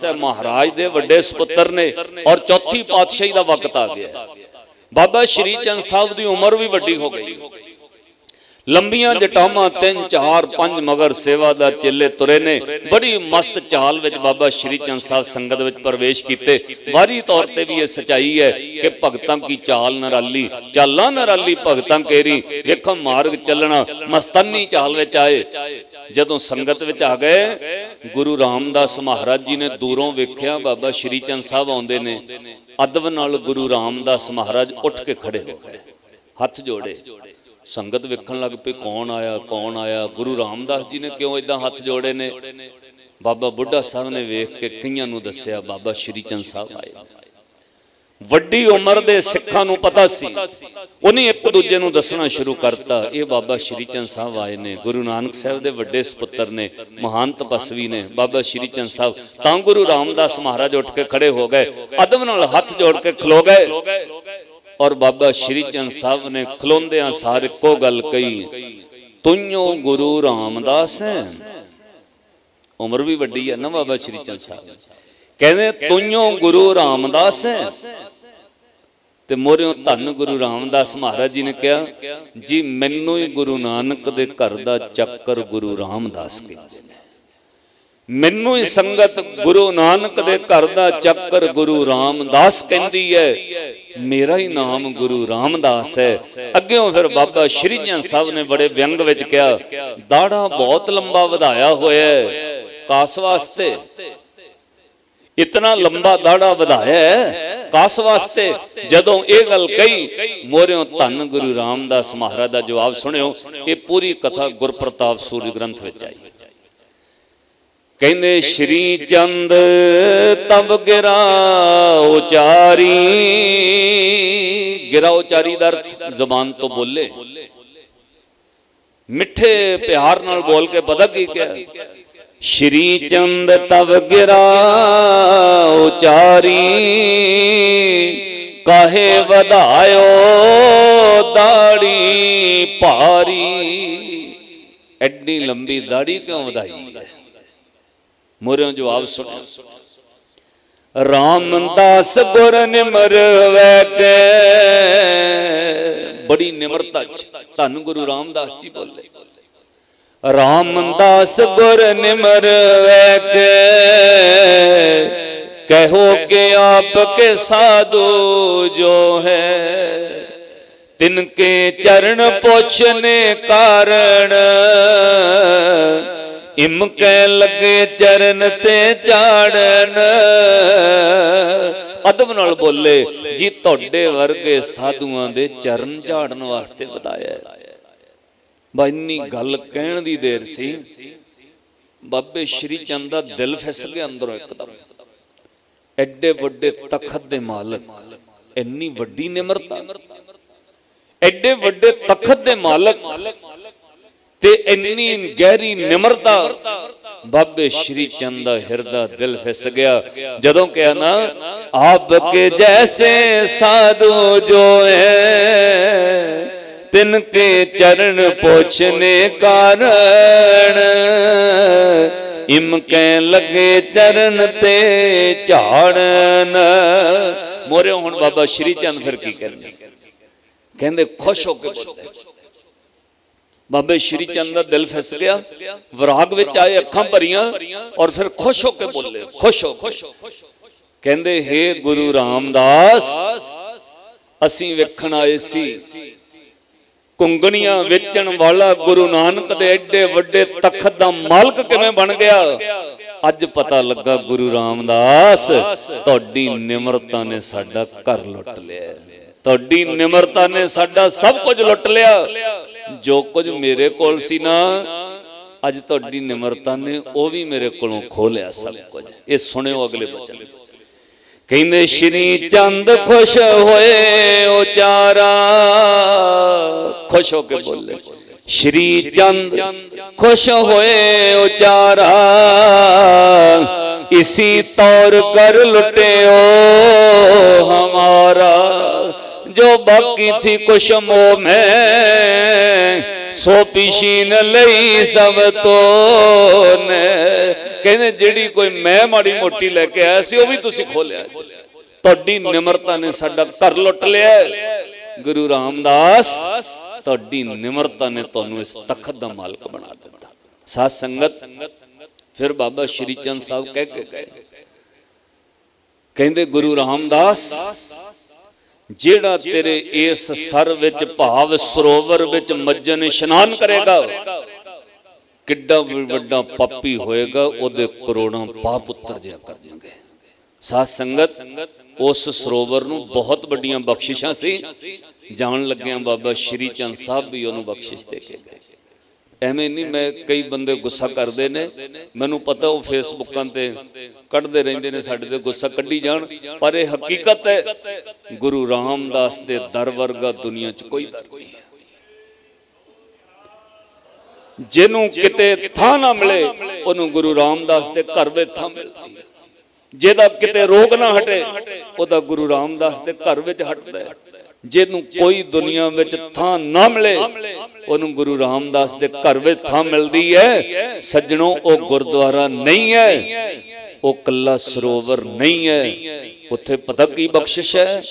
ਸਾਹਿਬ ਮਹਾਰਾਜ ਦੇ ਵੱਡੇ ਸੁਪੁੱਤਰ ਨੇ ਔਰ ਚੌਥੀ ਪਾਤਸ਼ਾਹੀ ਦਾ ਵਕਤ ਆ ਗਿਆ। ਬਾਬਾ ਸ਼੍ਰੀ ਚੰਦ ਸਾਹਿਬ ਦੀ ਉਮਰ ਵੀ ਵੱਡੀ ਹੋ ਗਈ। ਲੰਬੀਆਂ ਜਟਾਵਾਂ ਤਿੰਨ ਚਾਰ ਪੰਜ ਮਗਰ ਸੇਵਾਦਾਰ ਚੇਲੇ ਤੁਰੇ ਨੇ। ਬੜੀ ਮਸਤ ਚਾਲ ਵਿੱਚ ਬਾਬਾ ਸ਼੍ਰੀ ਚੰਦ ਸਾਹਿਬ ਸੰਗਤ ਵਿੱਚ ਪ੍ਰਵੇਸ਼ ਕੀਤੇ। ਵਾਰੀ ਤੌਰ ਤੇ ਵੀ ਇਹ ਸਚਾਈ ਹੈ ਕਿ ਭਗਤਾਂ ਕੀ ਚਾਲ ਨਰਾਲੀ, ਚਾਲਾਂ ਨਰਾਲੀ ਭਗਤਾਂ ਕੇਰੀ, ਵੇਖੋ ਮਾਰਗ ਚੱਲਣਾ ਮਸਤਾਨੀ ਚਾਲ ਵਿੱਚ ਆਏ। ਜਦੋਂ ਸੰਗਤ ਵਿੱਚ ਆ ਗਏ ਗੁਰੂ ਰਾਮਦਾਸ ਮਹਾਰਾਜ ਜੀ ਨੇ ਦੂਰੋਂ ਵੇਖਿਆ, ਬਾਬਾ ਸ਼੍ਰੀ ਚੰਦ ਸਾਹਿਬ ਆਉਂਦੇ ਨੇ। ਅਦਬ ਨਾਲ ਗੁਰੂ ਰਾਮਦਾਸ ਮਹਾਰਾਜ ਉੱਠ ਕੇ ਖੜੇ ਹੋ ਗਏ। ਹੱਥ ਜੋੜੇ। ਸੰਗਤ ਵੇਖਣ ਲੱਗ ਪਈ, ਕੌਣ ਆਇਆ ਕੌਣ ਆਇਆ? ਗੁਰੂ ਰਾਮਦਾਸ ਜੀ ਨੇ ਕਿਉਂ ਇਦਾਂ ਹੱਥ ਜੋੜੇ ਨੇ? ਬਾਬਾ ਬੁੱਢਾ ਸਾਹਿਬ ਨੇ ਵੇਖ ਕੇ ਕਈਆਂ ਨੂੰ ਦੱਸਿਆ, ਬਾਬਾ ਸ਼੍ਰੀ ਚੰਦ ਸਾਹਿਬ ਆਏ। ਵੱਡੀ ਉਮਰ ਦੇ ਸਿੱਖਾਂ ਨੂੰ ਪਤਾ ਸੀ। ਉਹਨੇ ਇੱਕ ਦੂਜੇ ਨੂੰ ਦੱਸਣਾ ਸ਼ੁਰੂ ਕਰਤਾ। ਇਹ ਬਾਬਾ ਸ਼੍ਰੀ ਚੰਦ ਸਾਹਿਬ ਆਏ ਨੇ। ਗੁਰੂ ਨਾਨਕ ਸਾਹਿਬ ਦੇ ਵੱਡੇ ਸੁਪੁੱਤਰ ਨੇ ਮਹਾਨ ਤਪਸਵੀ ਨੇ। ਬਾਬਾ ਸ਼੍ਰੀ ਚੰਦ ਸਾਹਿਬ ਤਾਂ ਗੁਰੂ ਰਾਮਦਾਸ ਮਹਾਰਾਜ ਉੱਠ ਕੇ ਖੜੇ ਹੋ ਗਏ, ਅਦਬ ਨਾਲ ਹੱਥ ਜੋੜ ਕੇ ਖਲੋ ਗਏ ਔਰ ਬਾਬਾ ਸ਼੍ਰੀ ਚੰਦ ਸਾਹਿਬ ਨੇ ਖਲੋਂਦਿਆਂ ਸਾਰ ਇੱਕੋ ਗੱਲ ਕਹੀ ਤੁਈਓ ਗੁਰੂ ਰਾਮਦਾਸ ਹੈ। ਉਮਰ ਵੀ ਵੱਡੀ ਹੈ ਨਾ ਬਾਬਾ ਸ਼੍ਰੀ ਚੰਦ ਸਾਹਿਬ ਕਹਿੰਦੇ ਤੁਈਓ ਗੁਰੂ ਰਾਮਦਾਸ ਤੇ ਮੋਰਿਓ ਧੰਨ ਗੁਰੂ ਰਾਮਦਾਸ ਮਹਾਰਾਜ ਜੀ ਨੇ ਕਿਹਾ, ਜੀ ਮੈਨੂੰ ਹੀ ਗੁਰੂ ਨਾਨਕ ਦੇ ਘਰ ਦਾ ਚੱਕਰ ਗੁਰੂ ਰਾਮਦਾਸ ਕਹਿੰਦੇ ਮੈਨੂੰ ਹੀ ਸੰਗਤ ਗੁਰੂ ਨਾਨਕ ਦੇ ਘਰ ਦਾ ਚੱਕਰ ਗੁਰੂ ਰਾਮਦਾਸ ਕਹਿੰਦੀ ਹੈ। ਮੇਰਾ ਹੀ ਨਾਮ ਗੁਰੂ ਰਾਮਦਾਸ ਹੈ। ਅੱਗਿਓਂ ਫਿਰ ਬਾਬਾ ਸ਼੍ਰੀ ਚੰਦ ਸਾਹਿਬ ਨੇ ਬੜੇ ਵਿਅੰਗ ਵਿੱਚ ਕਿਹਾ ਦਾੜਾ ਬਹੁਤ ਲੰਬਾ ਵਧਾਇਆ ਹੋਇਆ ਕਾਸ ਵਾਸਤੇ ਇਤਨਾ ਲੰਬਾ ਦਾੜਾ ਵਧਾਇਆ ਕਾਸ ਵਾਸਤੇ ਜਦੋਂ ਇਹ ਗੱਲ ਕਹੀ, ਮੋਰਿਓ ਧੰਨ ਗੁਰੂ ਰਾਮਦਾਸ ਮਹਾਰਾਜ ਦਾ ਜਵਾਬ ਸੁਣਿਓ, ਇਹ ਪੂਰੀ ਕਥਾ ਗੁਰਪ੍ਰਤਾਪ ਸੂਰੀ ਗ੍ਰੰਥ ਵਿੱਚ ਆਈ। ਕਹਿੰਦੇ, ਸ਼੍ਰੀ ਚੰਦ ਤਬ ਗਿਰਾ ਉਚਾਰੀ ਗਿਰਾ ਉਚਾਰੀ ਦਾ ਅਰਥ ਜ਼ਬਾਨ ਤੋਂ ਬੋਲੇ। ਮਿੱਠੇ ਪਿਆਰ ਨਾਲ ਬੋਲ ਕੇ ਪਤਾ ਕੀ ਕਿਹਾ? ਸ਼੍ਰੀ ਚੰਦ ਤਬ ਗਿਰਾ ਉਚਾਰੀ, ਕਾਹੇ ਵਧਾਇਓ ਦਾੜੀ ਭਾਰੀ। ਐਡੀ ਲੰਬੀ ਦਾੜੀ ਕਿਉਂ ਵਧਾਈ ਹੈ? ਮੋਰਿਓ ਜਵਾਬ ਸੁਣਿਓ ਰਾਮਦਾਸ ਗੁਰ ਨਿਮਰ ਵੈ ਕੇ ਬੜੀ ਨਿਮਰਤਾ ਚ ਧੰਨ ਗੁਰੂ ਰਾਮਦਾਸ ਜੀ ਬੋਲੇ। ਰਾਮਦਾਸ ਗੁਰ ਨਿਮਰ ਵੈ ਕੇ ਕਹੋ ਕਿ ਆਪ ਕੇ ਸਾਧੂ ਜੋ ਹੈ। ਤਿਨਕੇ ਚਰਨ ਪੁੱਛਨੇ ਕਾਰਣ। ਇਮ ਕੈ ਲੱਗੇ ਚਰਨ ਤੇ ਚਾੜਨ। ਅਦਬ ਨਾਲ ਬੋਲੇ, ਜੀ ਤੁਹਾਡੇ ਵਰਗੇ ਸਾਧੂਆਂ ਦੇ ਚਰਨ ਝਾੜਨ ਵਾਸਤੇ ਵਧਾਇਆ ਹੈ। ਬਾ ਇੰਨੀ ਗੱਲ ਕਹਿਣ ਦੀ ਦੇਰ ਸੀ। ਬਾਬੇ ਸ਼੍ਰੀ ਚੰਦ ਦਾ ਦਿਲ ਫਿਸ ਗਿਆ ਅੰਦਰੋਂ ਇੱਕਦਮ। ਐਡੇ ਵੱਡੇ ਤਖਤ ਦੇ ਮਾਲਕ, ਇੰਨੀ ਵੱਡੀ ਨਿਮਰਤਾ। ਐਡੇ ਵੱਡੇ ਤਖਤ ਦੇ ਮਾਲਕ ਤੇ ਇੰਨੀ ਗਹਿਰੀ ਨਿਮਰਤਾ। ਬਾਬੇ ਸ਼੍ਰੀ ਚੰਦ ਦਾ ਹਿਰਦਾ ਦਿਲ ਫਿਸ ਗਿਆ। ਜਦੋਂ ਕਿਹਾ ਨਾ, ਆਪ ਕੇ ਜੈਸੇ ਸਾਧੂ ਜੋ ਹੈ ਤਿਨ ਕੇ ਚਰਨ ਪੋਛਨੇ ਕਾਰਣ। ਇਮ ਕੈ ਲੱਗੇ ਚਰਨ ਤੇ ਝਾੜਨ। ਮੋਰੇ ਹੁਣ ਬਾਬਾ ਸ਼੍ਰੀ ਚੰਦ ਫਿਰ ਕੀ ਕਹਿੰਦੇ? ਕਹਿੰਦੇ, ਖੁਸ਼ ਹੋ ਕੇ ਬੋਲਦੇ। ਬਾਬੇ ਸ਼੍ਰੀ ਚੰਦ ਦਾ ਦਿਲ ਫਿਸ ਗਿਆ, ਵਿਰਾਗ ਵਿੱਚ ਆਏ, ਅੱਖਾਂ ਭਰੀਆਂ, ਔਰ ਫਿਰ ਖੁਸ਼ ਹੋ ਕੇ ਬੋਲੇ। ਖੁਸ਼ ਹੋ ਖੁਸ਼ ਕਹਿੰਦੇ हे ਗੁਰੂ ਰਾਮਦਾਸ, ਅਸੀਂ ਵੇਖਣ ਆਏ ਸੀ ਕੁੰਗਣੀਆਂ ਵੇਚਣ ਵਾਲਾ ਗੁਰੂ ਨਾਨਕ ਦੇ ਐਡੇ ਵੱਡੇ ਤਖਤ ਦਾ ਮਾਲਕ ਕਿਵੇਂ ਬਣ ਗਿਆ? ਅੱਜ ਪਤਾ ਲੱਗਾ ਗੁਰੂ ਰਾਮਦਾਸ ਤੁਹਾਡੀ ਨਿਮਰਤਾ ਨੇ ਸਾਡਾ ਘਰ ਲੁੱਟ ਲਿਆ। ਤੁਹਾਡੀ ਨਿਮਰਤਾ ਨੇ ਸਾਡਾ ਸਭ ਕੁਝ ਲੁੱਟ ਲਿਆ। ਜੋ ਕੁਝ ਮੇਰੇ ਕੋਲ ਸੀ ਨਾ, ਅੱਜ ਤੁਹਾਡੀ ਨਿਮਰਤਾ ਨੇ ਉਹ ਵੀ ਮੇਰੇ ਕੋਲੋਂ ਖੋਹ ਲਿਆ ਸਭ ਕੁਝ। ਇਹ ਸੁਣਿਓ ਅਗਲੇ ਬਚਨ। ਕਹਿੰਦੇ ਸ਼੍ਰੀ ਚੰਦ ਖੁਸ਼ ਹੋਏ ਉਹ ਚਾਰਾ ਖੁਸ਼ ਹੋ ਕੇ ਬੋਲੇ। ਸ਼੍ਰੀ ਚੰਦ ਖੁਸ਼ ਹੋਏ ਉਹ ਚਾਰਾ ਇਸੀ ਤੌਰ ਕਰ ਲੁਟਿਓ ਹਮਾਰਾ। ਜੋ ਬਾਕੀ ਥੀ ਕੁਛ ਮੋਹ ਮੈਂ ਸੋ ਲਈ ਸਭ ਤੋਂ ਕਹਿੰਦੇ ਜਿਹੜੀ ਕੋਈ ਮੈਂ ਮਾੜੀ ਮੋਟੀ ਲੈ ਕੇ ਆਇਆ ਸੀ, ਉਹ ਵੀ ਤੁਸੀਂ ਖੋਲਿਆ। ਤੁਹਾਡੀ ਨਿਮਰਤਾ ਨੇ ਸਾਡਾ ਘਰ ਲੁੱਟ ਲਿਆ। ਗੁਰੂ ਰਾਮਦਾਸ, ਤੁਹਾਡੀ ਨਿਮਰਤਾ ਨੇ ਤੁਹਾਨੂੰ ਇਸ ਤਖਤ ਦਾ ਮਾਲਕ ਬਣਾ ਦਿੱਤਾ। ਸਾਧ ਸੰਗਤ, ਫਿਰ ਬਾਬਾ ਸ਼੍ਰੀ ਚੰਦ ਸਾਹਿਬ ਕਹਿ ਕੇ ਗਏ। ਕਹਿੰਦੇ ਗੁਰੂ ਰਾਮਦਾਸ ਜਿਹੜਾ ਤੇਰੇ ਇਸ ਸਰ ਵਿੱਚ ਭਾਵ ਸਰੋਵਰ ਵਿੱਚ ਮੱਜਨ ਇਸ਼ਨਾਨ ਕਰੇਗਾ, ਕਿੱਡਾ ਵੱਡਾ ਪਾਪੀ ਹੋਏਗਾ, ਉਹਦੇ ਕਰੋੜਾਂ ਪਾਪ ਉੱਤਰ ਜਿਆ ਕਰ ਜਾਣਗੇ ਸਾਧ ਸੰਗਤ, ਉਸ ਸਰੋਵਰ ਨੂੰ ਬਹੁਤ ਵੱਡੀਆਂ ਬਖਸ਼ਿਸ਼ਾਂ ਸੀ। ਜਾਣ ਲੱਗਿਆਂ ਬਾਬਾ ਸ਼੍ਰੀ ਚੰਦ ਸਾਹਿਬ ਵੀ ਉਹਨੂੰ ਬਖਸ਼ਿਸ਼ ਦੇ ਕੇ ਗਏ। ਐਵੇਂ ਨਹੀਂ, ਮੈਂ ਕਈ ਬੰਦੇ ਗੁੱਸਾ ਕਰਦੇ ਨੇ। ਮੈਨੂੰ ਪਤਾ ਉਹ ਫੇਸਬੁੱਕਾਂ ਤੇ ਕੱਢਦੇ ਰਹਿੰਦੇ ਨੇ, ਸਾਡੇ ਤੇ ਗੁੱਸਾ ਕੱਢੀ ਜਾਣ। ਪਰ ਇਹ ਹਕੀਕਤ ਹੈ, ਗੁਰੂ ਰਾਮਦਾਸ ਦੇ ਦਰ ਵਰਗਾ ਦੁਨੀਆ 'ਚ ਕੋਈ ਦਰ ਨਹੀਂ ਜਿਹਨੂੰ ਕਿਤੇ ਥਾਂ ਨਾ ਮਿਲੇ, ਉਹਨੂੰ ਗੁਰੂ ਰਾਮਦਾਸ ਦੇ ਘਰ ਵਿੱਚ ਥਾਂ ਮਿਲਦੀ ਜਿਹਦਾ ਕਿਤੇ ਰੋਗ ਨਾ ਹਟੇ, ਉਹਦਾ ਗੁਰੂ ਰਾਮਦਾਸ ਦੇ ਘਰ ਵਿੱਚ ਹਟਦਾ ਹੈ। ਜਿਹਨੂੰ ਕੋਈ ਦੁਨੀਆ ਵਿੱਚ ਥਾਂ ਨਾ ਮਿਲੇ ਉਹਨੂੰ ਗੁਰੂ ਰਾਮਦਾਸ ਦੇ ਘਰ ਵਿੱਚ ਥਾਂ ਮਿਲਦੀ ਹੈ। ਸੱਜਣੋ ਉਹ ਗੁਰਦੁਆਰਾ ਨਹੀਂ ਹੈ। ਉਹ ਕੱਲਾ ਸਰੋਵਰ ਨਹੀਂ ਹੈ। ਉੱਥੇ ਪਤਾ ਕੀ ਬਖਸ਼ਿਸ਼ ਹੈ?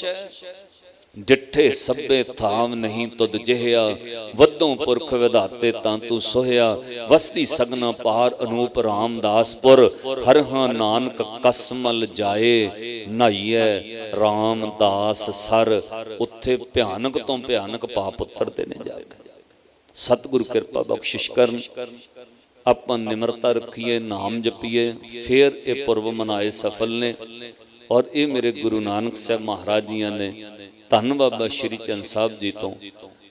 ਡਿੱਠੇ ਸਭੇ ਥਾਮ ਨਹੀਂ ਤੁਧ ਜਿਹਿਆ ਵੱਧੋਂ ਪੁਰਖ ਵਿਧਾਤੇ ਤਾਂ ਤੂੰ ਸੋਹਿਆ। ਵਸਤੀ ਸਗਨਾ ਪਾਰ ਅਨੂਪ ਰਾਮਦਾਸਪੁਰ। ਹਰ ਹਾਂ ਨਾਨਕ ਕਸਮਲ ਜਾਏ ਨਹਾਈਐ ਰਾਮਦਾਸ ਸਰ ਉੱਥੇ ਭਿਆਨਕ ਤੋਂ ਭਿਆਨਕ ਪਾਪ ਉਤਰਦੇ ਨੇ ਜਾ ਕੇ। ਸਤਿਗੁਰੂ ਕਿਰਪਾ ਬਖਸ਼ਿਸ਼ ਕਰਨ। ਆਪਾਂ ਨਿਮਰਤਾ ਰੱਖੀਏ, ਨਾਮ ਜਪੀਏ, ਫਿਰ ਇਹ ਪੁਰਬ ਮਨਾਏ ਸਫਲ ਨੇ। ਔਰ ਇਹ ਮੇਰੇ ਗੁਰੂ ਨਾਨਕ ਸਾਹਿਬ ਮਹਾਰਾਜ ਜੀਆਂ ਨੇ। ਧੰਨ ਬਾਬਾ ਸ਼੍ਰੀ ਚੰਦ ਸਾਹਿਬ ਜੀ ਤੋਂ।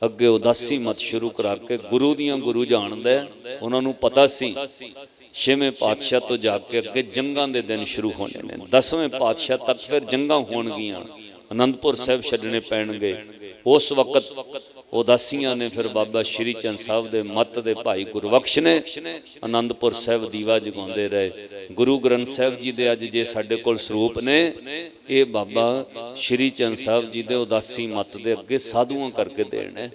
ਅੱਗੇ ਉਦਾਸੀ ਮਤ ਸ਼ੁਰੂ ਕਰਾ ਕੇ ਗੁਰੂ ਦੀਆਂ ਗੁਰੂ ਜਾਣਦਾ ਉਹਨਾਂ ਨੂੰ ਪਤਾ ਸੀ। ਛੇਵੇਂ ਪਾਤਸ਼ਾਹ ਤੋਂ ਜਾ ਕੇ ਅੱਗੇ ਜੰਗਾਂ ਦੇ ਦਿਨ ਸ਼ੁਰੂ ਹੋਣੇ ਨੇ। ਦਸਵੇਂ ਪਾਤਸ਼ਾਹ ਤੱਕ ਫਿਰ ਜੰਗਾਂ ਹੋਣਗੀਆਂ। ਅਨੰਦਪੁਰ ਸਾਹਿਬ ਛੱਡਣੇ ਪੈਣਗੇ। ਉਸ ਵਕਤ ਉਦਾਸੀਆਂ ਨੇ ਫਿਰ ਬਾਬਾ ਸ਼੍ਰੀ ਚੰਦ ਸਾਹਿਬ ਦੇ ਮੱਤ ਦੇ ਭਾਈ ਗੁਰਬਖਸ਼ ਨੇ ਅਨੰਦਪੁਰ ਸਾਹਿਬ ਦੀਵਾ ਜਗਾਉਂਦੇ ਰਹੇ। ਗੁਰੂ ਗ੍ਰੰਥ ਸਾਹਿਬ ਜੀ ਦੇ ਅੱਜ ਜੇ ਸਾਡੇ ਕੋਲ ਸਰੂਪ ਨੇ, ਇਹ ਬਾਬਾ ਸ਼੍ਰੀ ਚੰਦ ਸਾਹਿਬ ਜੀ ਦੇ ਉਦਾਸੀ ਮੱਤ ਦੇ ਅੱਗੇ ਸਾਧੂਆਂ ਕਰਕੇ ਦੇਣ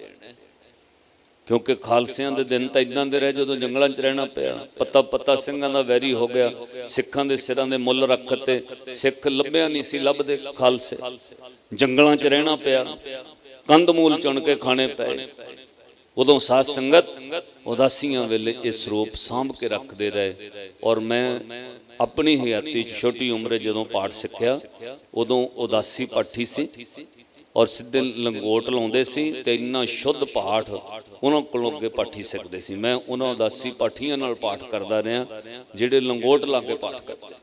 ਕਿਉਂਕਿ ਖਾਲਸਿਆਂ ਦੇ ਦਿਨ ਤਾਂ ਇਦਾਂ ਦੇ ਰਹੇ ਜਦੋਂ ਜੰਗਲਾਂ 'ਚ ਰਹਿਣਾ ਪਿਆ, ਪੱਤਾ ਪੱਤਾ ਸਿੰਘਾਂ ਦਾ ਵੈਰੀ ਹੋ ਗਿਆ, ਸਿੱਖਾਂ ਦੇ ਸਿਰਾਂ ਦੇ ਮੁੱਲ ਰੱਖ ਤੇ ਸਿੱਖ ਲੱਭਿਆ ਨਹੀਂ ਸੀ, ਲੱਭਦੇ ਖਾਲਸੇ। ਜੰਗਲਾਂ 'ਚ ਰਹਿਣਾ ਪਿਆ ਕੰਦ ਮੂਲ ਚੁਣ ਕੇ ਖਾਣੇ ਪਏ। ਉਦੋਂ ਸਾਧ ਸੰਗਤ ਉਦਾਸੀਆਂ ਵੇਲੇ ਇਹ ਸਰੂਪ ਸਾਂਭ ਕੇ ਰੱਖਦੇ ਰਹੇ ਔਰ ਮੈਂ ਆਪਣੀ ਹਯਾਤੀ 'ਚ ਛੋਟੀ ਉਮਰੇ ਜਦੋਂ ਪਾਠ ਸਿੱਖਿਆ, ਉਦੋਂ ਉਦਾਸੀ ਪਾਠੀ ਸੀ ਔਰ ਸਿੱਧੇ ਲੰਗੋਟ ਲਾਉਂਦੇ ਸੀ ਤੇ ਇੰਨਾ ਸ਼ੁੱਧ ਪਾਠ ਉਹਨਾਂ ਕੋਲੋਂ ਅੱਗੇ ਪਾਠੀ ਸਿੱਖਦੇ ਸੀ। ਮੈਂ ਉਹਨਾਂ ਉਦਾਸੀ ਪਾਠੀਆਂ ਨਾਲ ਪਾਠ ਕਰਦਾ ਰਿਹਾ, ਜਿਹੜੇ ਲੰਗੋਟ ਲਾ ਕੇ ਪਾਠ ਕਰਦੇ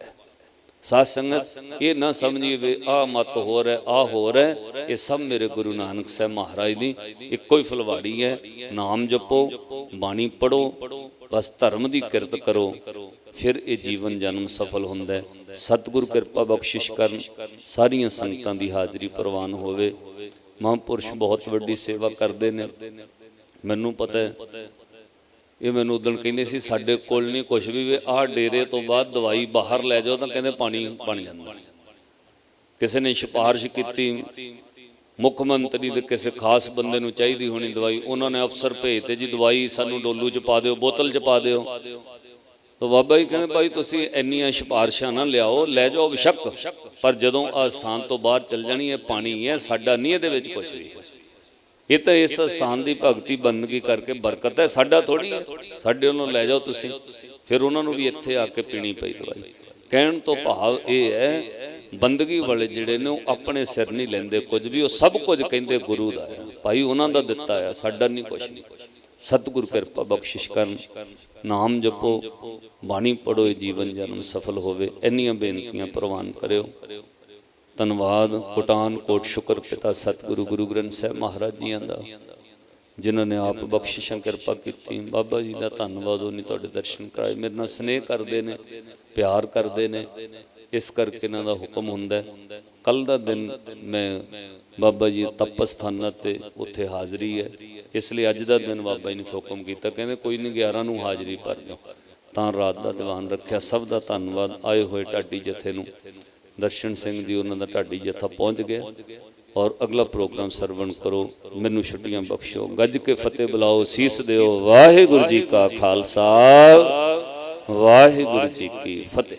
ਸਾਧ ਸੰਗਤ, ਇਹ ਨਾ ਸਮਝੀਏ ਆ ਮਤ ਹੋ ਰਿਹਾ ਆ ਹੋ ਰਿਹਾ ਇਹ ਸਭ ਮੇਰੇ ਗੁਰੂ ਨਾਨਕ ਸਾਹਿਬ ਮਹਾਰਾਜ ਦੀ ਇੱਕੋ ਹੀ ਫਲਵਾੜੀ ਹੈ। ਨਾਮ ਜਪੋ, ਬਾਣੀ ਪੜੋ ਬਸ ਧਰਮ ਦੀ ਕਿਰਤ ਕਰੋ, ਫਿਰ ਇਹ ਜੀਵਨ ਜਨਮ ਸਫਲ ਹੁੰਦਾ ਹੈ। ਸਤਿਗੁਰ ਕਿਰਪਾ ਬਖਸ਼ਿਸ਼ ਕਰਨ, ਸਾਰੀਆਂ ਸੰਗਤਾਂ ਦੀ ਹਾਜ਼ਰੀ ਪ੍ਰਵਾਨ ਹੋਵੇ। ਮਹਾਂਪੁਰਸ਼ ਬਹੁਤ ਵੱਡੀ ਸੇਵਾ ਕਰਦੇ ਨੇ। ਮੈਨੂੰ ਪਤਾ ਹੈ ਇਹ ਮੈਨੂੰ ਉਦੋਂ ਕਹਿੰਦੇ ਸੀ, ਸਾਡੇ ਕੋਲ ਨਹੀਂ ਕੁਝ ਵੀ ਆਹ ਡੇਰੇ ਤੋਂ ਬਾਅਦ ਦਵਾਈ ਬਾਹਰ ਲੈ ਜਾਓ ਤਾਂ ਕਹਿੰਦੇ ਪਾਣੀ ਬਣ ਜਾਂਦਾ। ਕਿਸੇ ਨੇ ਸਿਫਾਰਿਸ਼ ਕੀਤੀ, ਮੁੱਖ ਮੰਤਰੀ ਦੇ ਕਿਸੇ ਖਾਸ ਬੰਦੇ ਨੂੰ ਚਾਹੀਦੀ ਹੋਣੀ ਦਵਾਈ, ਉਹਨਾਂ ਨੇ ਅਫਸਰ ਭੇਜਤੇ ਜੀ, ਦਵਾਈ ਸਾਨੂੰ ਡੋਲੂ ਚ ਪਾ ਦਿਓ, ਬੋਤਲ ਚ ਪਾ ਦਿਓ। ਤਾਂ ਬਾਬਾ ਜੀ ਕਹਿੰਦੇ, ਭਾਈ ਤੁਸੀਂ ਇੰਨੀਆਂ ਸਿਫਾਰਿਸ਼ਾਂ ਨਾ ਲਿਆਓ, ਲੈ ਜਾਓ ਬੇਸ਼ੱਕ ਪਰ ਜਦੋਂ ਆ ਸਥਾਨ ਤੋਂ ਬਾਹਰ ਚੱਲ ਜਾਣੀ ਇਹ ਪਾਣੀ ਹੈ, ਸਾਡਾ ਨਹੀਂ ਇਹਦੇ ਵਿੱਚ ਕੁਝ ਵੀ। ਇਹ ਤਾਂ ਇਸ ਸਥਾਨ ਦੀ ਭਗਤੀ ਬੰਦਗੀ ਕਰਕੇ ਬਰਕਤ ਹੈ। ਸਾਡਾ ਥੋੜੀ ਹੈ। ਸਾਡੇ ਵੱਲੋਂ ਲੈ ਜਾਓ ਤੁਸੀਂ। ਫਿਰ ਉਹਨਾਂ ਨੂੰ ਵੀ ਇੱਥੇ ਆ ਕੇ ਪੀਣੀ ਪਈ ਦਵਾਈ। ਕਹਿਣ ਤੋਂ ਭਾਵ ਇਹ ਹੈ, ਬੰਦਗੀ ਵਾਲੇ ਜਿਹੜੇ ਨੇ ਉਹ ਆਪਣੇ ਸਿਰ ਨਹੀਂ ਲੈਂਦੇ ਕੁਝ ਵੀ। ਉਹ ਸਭ ਕੁਝ ਕਹਿੰਦੇ ਗੁਰੂ ਦਾ ਹੈ ਭਾਈ ਉਹਨਾਂ ਦਾ ਦਿੱਤਾ ਹੈ ਸਾਡਾ ਨਹੀਂ ਕੁਝ ਨਹੀਂ। ਸਤਿਗੁਰ ਕਿਰਪਾ ਬਖਸ਼ਿਸ਼ ਕਰਨ। ਨਾਮ ਜਪੋ। ਬਾਣੀ ਪੜੋ ਜੀਵਨ ਜਨਮ ਸਫਲ ਹੋਵੇ। ਇੰਨੀਆਂ ਬੇਨਤੀਆਂ ਪ੍ਰਵਾਨ ਕਰਿਓ। ਧੰਨਵਾਦ, ਕੋਟਾਨ ਕੋਟ ਸ਼ੁਕਰ ਪਿਤਾ ਸਤਿਗੁਰੂ ਗੁਰੂ ਗ੍ਰੰਥ ਸਾਹਿਬ ਮਹਾਰਾਜ ਜੀਆਂ ਦਾ, ਜਿਨ੍ਹਾਂ ਨੇ ਆਪ ਬਖਸ਼ਿਸ਼ਾਂ ਕਿਰਪਾ ਕੀਤੀ। ਬਾਬਾ ਜੀ ਦਾ ਧੰਨਵਾਦ ਉਹਨੇ ਤੁਹਾਡੇ ਦਰਸ਼ਨ ਕਰਾਏ। ਮੇਰੇ ਨਾਲ ਸਨੇਹ ਕਰਦੇ ਨੇ, ਪਿਆਰ ਕਰਦੇ ਨੇ। ਇਸ ਕਰਕੇ ਇਹਨਾਂ ਦਾ ਹੁਕਮ ਹੁੰਦਾ ਕੱਲ ਦਾ ਦਿਨ ਮੈਂ ਬਾਬਾ ਜੀ ਤਪ ਸਥਾਨਾਂ ਤੇ ਉੱਥੇ ਹਾਜ਼ਰੀ ਹੈ। ਇਸ ਲਈ ਅੱਜ ਦਾ ਦਿਨ ਬਾਬਾ ਜੀ ਨੇ ਹੁਕਮ ਕੀਤਾ, ਕਹਿੰਦੇ ਕੋਈ ਨਹੀਂ 11 ਨੂੰ ਹਾਜ਼ਰੀ ਭਰ ਜਾਓ ਤਾਂ ਰਾਤ ਦਾ ਦੀਵਾਨ ਰੱਖਿਆ। ਸਭ ਦਾ ਧੰਨਵਾਦ। ਆਏ ਹੋਏ ਢਾਡੀ ਜਥੇ ਨੂੰ। ਦਰਸ਼ਨ ਸਿੰਘ ਜੀ ਉਹਨਾਂ ਦਾ ਢਾਡੀ ਜਥਾ ਪਹੁੰਚ ਗਿਆ ਔਰ ਅਗਲਾ ਪ੍ਰੋਗਰਾਮ ਸਰਵਣ ਕਰੋ। ਮੈਨੂੰ ਛੁੱਟੀਆਂ ਬਖਸ਼ੋ। ਗੱਜ ਕੇ ਫਤਿਹ ਬੁਲਾਓ। ਸੀਸ ਦਿਓ। ਵਾਹਿਗੁਰੂ ਜੀ ਕਾ ਖਾਲਸਾ। ਵਾਹਿਗੁਰੂ ਜੀ ਕੀ ਫਤਿਹ।